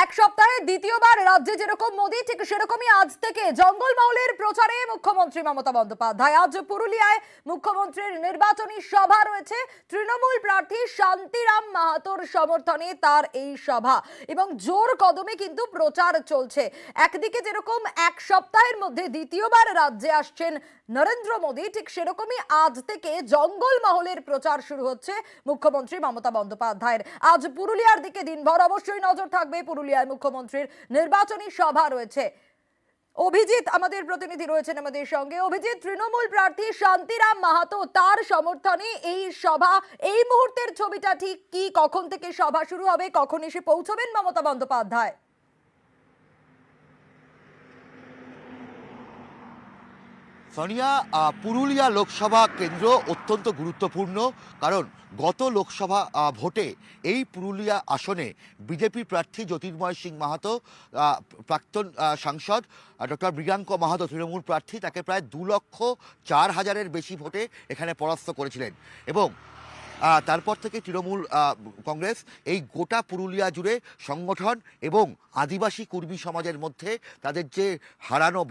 এক সপ্তাহে দ্বিতীয়বার রাজ্যে যেরকম মোদী, ঠিক সেরকমই আজ থেকে জঙ্গলমহলের প্রচারে মুখ্যমন্ত্রী মমতা বন্দ্যোপাধ্যায়। আজ পুরুলিয়ায় মুখ্যমন্ত্রীর নির্বাচনী সভা রয়েছে। তৃণমূল প্রার্থী শান্তিরাম মাহাতোর সমর্থনে তার এই সভা। এবং জোর কদমে কিন্তু প্রচার চলছে। একদিকে যেরকম এক সপ্তাহের মধ্যে দ্বিতীয়বার রাজ্যে আসছেন নরেন্দ্র মোদী, ঠিক সেরকমই আজ থেকে জঙ্গলমহলের প্রচার শুরু হচ্ছে মুখ্যমন্ত্রী মমতা বন্দ্যোপাধ্যায়ের। আজ পুরুলিয়ার দিকে দিনভর অবশ্যই নজর থাকবে পুরুলিয়ায় মুখ্যমন্ত্রীর নির্বাচনী সভা রয়েছে। অভিজিৎ, আমাদের প্রতিনিধি রয়েছেন আমাদের সঙ্গে। অভিজিৎ, তৃণমূল প্রার্থী শান্তিরাম মাহাতো, তার সমর্থনে এই সভা, এই মুহূর্তের ছবিটা ঠিক কি? কখন থেকে সভা শুরু হবে? কখন এসে পৌঁছবেন মমতা বন্দ্যোপাধ্যায়? সোনিয়া পুরুলিয়া লোকসভা কেন্দ্র অত্যন্ত গুরুত্বপূর্ণ, কারণ গত লোকসভা ভোটে এই পুরুলিয়া আসনে বিজেপি প্রার্থী জ্যোতির্ময় সিং মাহাতো প্রাক্তন সাংসদ ডক্টর মৃগাঙ্ক মাহাতো তৃণমূল প্রার্থী, তাকে প্রায় দু লক্ষ চার হাজারের বেশি ভোটে এখানে পরাস্ত করেছিলেন। এবং তারপর থেকে তৃণমূল কংগ্রেস এই গোটা পুরুলিয়া জুড়ে সংগঠন এবং আদিবাসী কর্মী সমাজের মধ্যে তাদের যে হারানো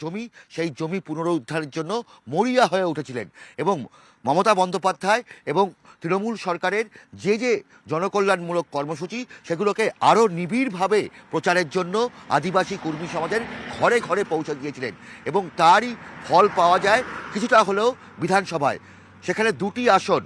জমি, সেই জমি পুনরুদ্ধারের জন্য মরিয়া হয়ে উঠেছিলেন এবং মমতা বন্দ্যোপাধ্যায় এবং তৃণমূল সরকারের যে যে জনকল্যাণমূলক কর্মসূচি, সেগুলোকে আরও নিবিড়ভাবে প্রচারের জন্য আদিবাসী কর্মী সমাজের ঘরে ঘরে পৌঁছে গিয়েছিলেন এবং তারই ফল পাওয়া যায় কিছুটা হলেও বিধানসভায়। সেখানে দুটি আসন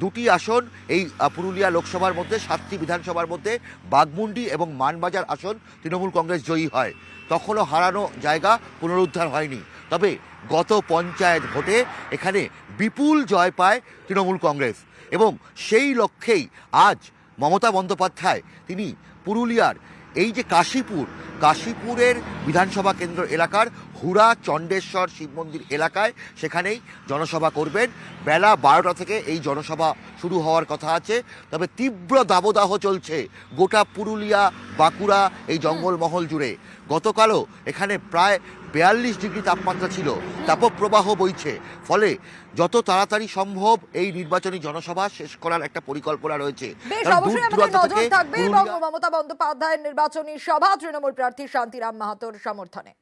দুটি আসন এই পুরুলিয়া লোকসভার মধ্যে, সাতটি বিধানসভার মধ্যে, বাগমুন্ডি এবং মানবাজার আসন তৃণমূল কংগ্রেস জয়ী হয়। তখনও হারানো জায়গা পুনরুদ্ধার হয়নি। তবে গত পঞ্চায়েত ভোটে এখানে বিপুল জয় পায় তৃণমূল কংগ্রেস এবং সেই লক্ষ্যেই আজ মমতা বন্দ্যোপাধ্যায় তিনি পুরুলিয়ার এই যে কাশীপুর, কাশীপুরের বিধানসভা কেন্দ্র এলাকার হুড়া চণ্ডেশ্বর শিব মন্দির এলাকায় সেখানেই জনসভা করবেন। বেলা বারোটা থেকে এই জনসভা শুরু হওয়ার কথা আছে। তবে তীব্র দাবদাহ চলছে গোটা পুরুলিয়া বাঁকুড়া এই জঙ্গলমহল জুড়ে। গতকালও এখানে প্রায় বেয়াল্লিশ ডিগ্রি তাপমাত্রা ছিল। তাপপ্রবাহ বইছে। ফলে যত তাড়াতাড়ি সম্ভব এই নির্বাচনী জনসভা শেষ করার একটা পরিকল্পনা রয়েছে। মমতা বন্দ্যোপাধ্যায়ের নির্বাচনী সভা তৃণমূল প্রার্থী শান্তিরাম মাহাতোর সমর্থনে।